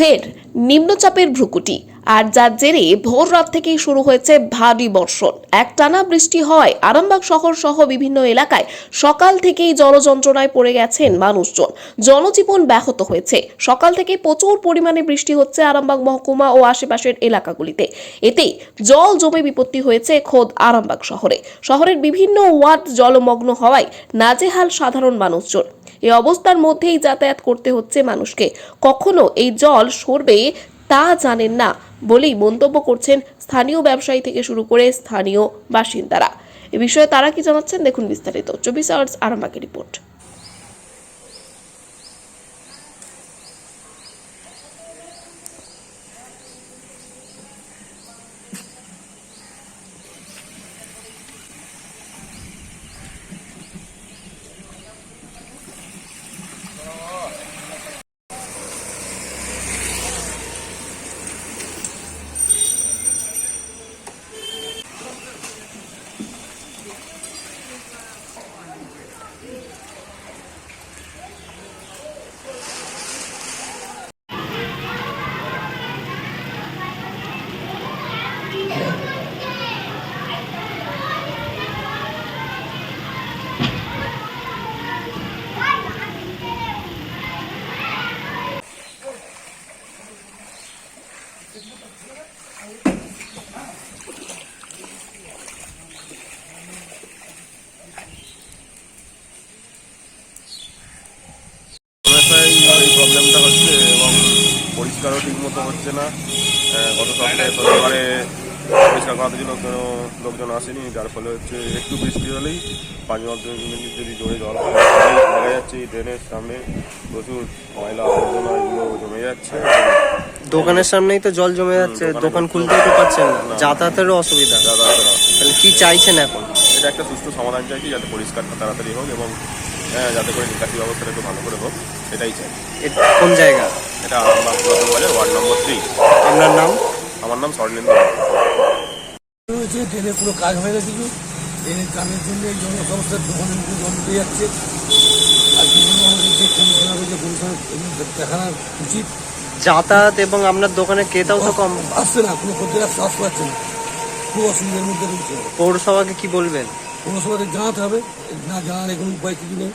ফের নিম্নচাপের ভ্রুকুটি। আর যার জেরে ভোর রাত থেকেই শুরু হয়েছে ভারী বর্ষণ। একটানা বৃষ্টি হয় আরামবাগ শহর সহ বিভিন্ন এলাকায়। সকাল থেকেই জলযন্ত্রণায় পড়ে গেছেন মানুষজন। জনজীবন ব্যাহত হয়েছে। সকাল থেকে প্রচুর পরিমাণে বৃষ্টি হচ্ছে আরামবাগ মহকুমা ও আশেপাশের এলাকাগুলিতে। এতেই জল জমে বিপত্তি হয়েছে খোদ আরামবাগ শহরে। শহরের বিভিন্ন ওয়ার্ড জলমগ্ন হওয়ায় নাজেহাল সাধারণ মানুষজন। এই অবস্থার মধ্যেই যাতায়াত করতে হচ্ছে মানুষকে। কখনো এই জল সরবে তা জানেন না বলেই মন্তব্য করছেন স্থানীয় ব্যবসায়ী থেকে শুরু করে স্থানীয় বাসিন্দারা। এ বিষয়ে তারা কি জানাচ্ছেন? দেখুন বিস্তারিত। চব্বিশ আওয়ার্স আরামবাগের রিপোর্ট। পরিষ্কারও ঠিক মতো হচ্ছে না। গত সপ্তাহে তো এবারে পরিষ্কার করার জন্য কোনো লোকজন আসেনি যার ফলে হচ্ছে একটু বৃষ্টি হলেই পাঁচ মিনিট যদি জোরে জল দেখা যাচ্ছে এই ড্রেনের সামনে প্রচুর ময়লা আবর্জনা এগুলো জমে যাচ্ছে। দোকানের সামনেই তো জল জমে যাচ্ছে দোকান খুলতেই তো পারছেন না। যাতায়াতেরও অসুবিধা। তাহলে কি চাইছেন এখন? এটা একটা সুস্থ সমাধান চাইছি যাতে পরিষ্কারটা তাড়াতাড়ি হোক এবং হ্যাঁ, যাতে করে নিকাশি ব্যবস্থাটা একটু ভালো করে হোক সেটাই চাই। কোন জায়গা? এটা পুরাতন বাজার ওয়ার্ড নম্বর থ্রি। আপনার নাম? আমার নাম স্বর্ণেন্দু ট্রেনে পুরো কাজ হয়ে গেছে কিছু ট্রেনের কামের জন্য এই জন্য সমস্ত দোকানের মুখে জল উঠে যাচ্ছে। আর বিভিন্ন আমাদের যে কমিশনার রয়েছে কমিশনার দেখানো উচিত। যাতায়াত এবং আপনার দোকানে ক্রেতাও তো কম আসছে না কোনো খদ্দের আসতে আসতে পারছে না। খুব অসুবিধার মধ্যে রয়েছে। পৌরসভাকে কি বলবেন? পৌরসভাকে জানাতে হবে। না জানালে কোনো উপায় কিছু নেই।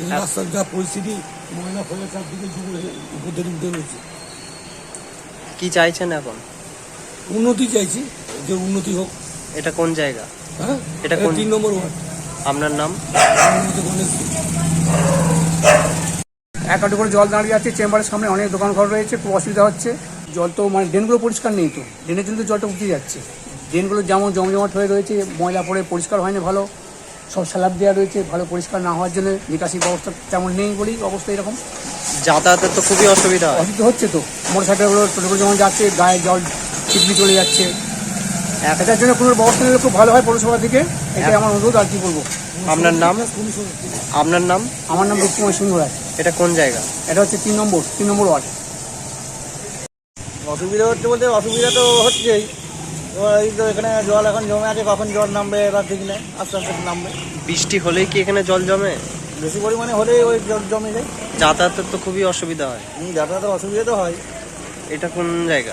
এই রাস্তার যা পরিস্থিতি ময়লা ফলে চারদিকে যুগে দিয়ে রয়েছে কি চাইছেন এখন? উন্নতি চাইছি যে উন্নতি হোক। এটা কোন জায়গা? হ্যাঁ? এটা কোন- তিন নম্বর ওয়ার্ড। আপনার নাম? এক হাঁটু করে জল দাঁড়িয়ে আছে চেম্বারের সামনে অনেক দোকান ঘর রয়েছে খুব অসুবিধা হচ্ছে। জল তো মানে ড্রেনগুলো পরিষ্কার নেই তো। ড্রেনের জন্য জলটা উঠে যাচ্ছে। ড্রেনগুলো যেমন জমজমাট হয়ে রয়েছে ময়লা পড়ে পরিষ্কার হয়নি ভালো। সব স্ল্যাব দেওয়া রয়েছে ভালো পরিষ্কার না হওয়ার জন্য নিকাশি ব্যবস্থা তেমন নেই বলেই অবস্থা এরকম। যাতায়াতের তো খুবই অসুবিধা অসুবিধা হচ্ছে তো। মোটর সাইকেলগুলো টোটোগুলো যেমন যাচ্ছে গায়ে জল ছিটলি চলে যাচ্ছে। এক- এটার জন্য কোনো ব্যবস্থা নিলে খুব ভালো হয় পৌরসভা থেকে। এটাই আমার অনুরোধ আর কি বলব? আপনার নাম? আপনার নাম? আমার নাম রূপকুমার সিংহ রায়। এটা কোন জায়গা? এটা হচ্ছে তিন নম্বর তিন নম্বর ওয়ার্ড। অসুবিধা হচ্ছে বলতে অসুবিধা তো হচ্ছেই। এই তো এখানে জল এখন জমে আছে কখন জল নামবে এবার ঠিক নেই আস্তে আস্তে নামবে। বৃষ্টি হলেই কি এখানে জল জমে? বেশি পরিমাণে হলেই ওই জল জমে যায়। যাতায়াতের তো খুবই অসুবিধা হয়। যাতায়াতের অসুবিধা তো হয়। এটা কোন জায়গা?